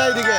না এইদিকে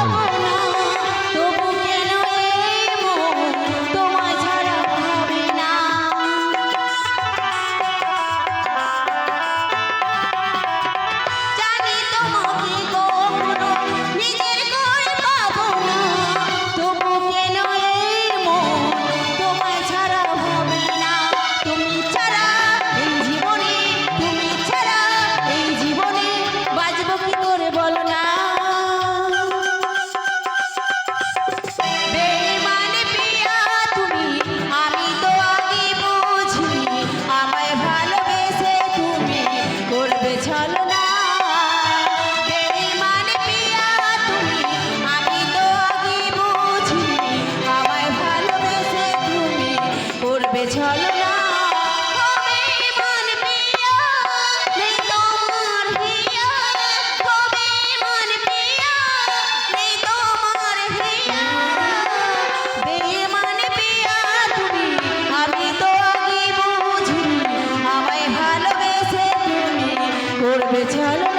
Oh, হবে ছলনা করবে চলো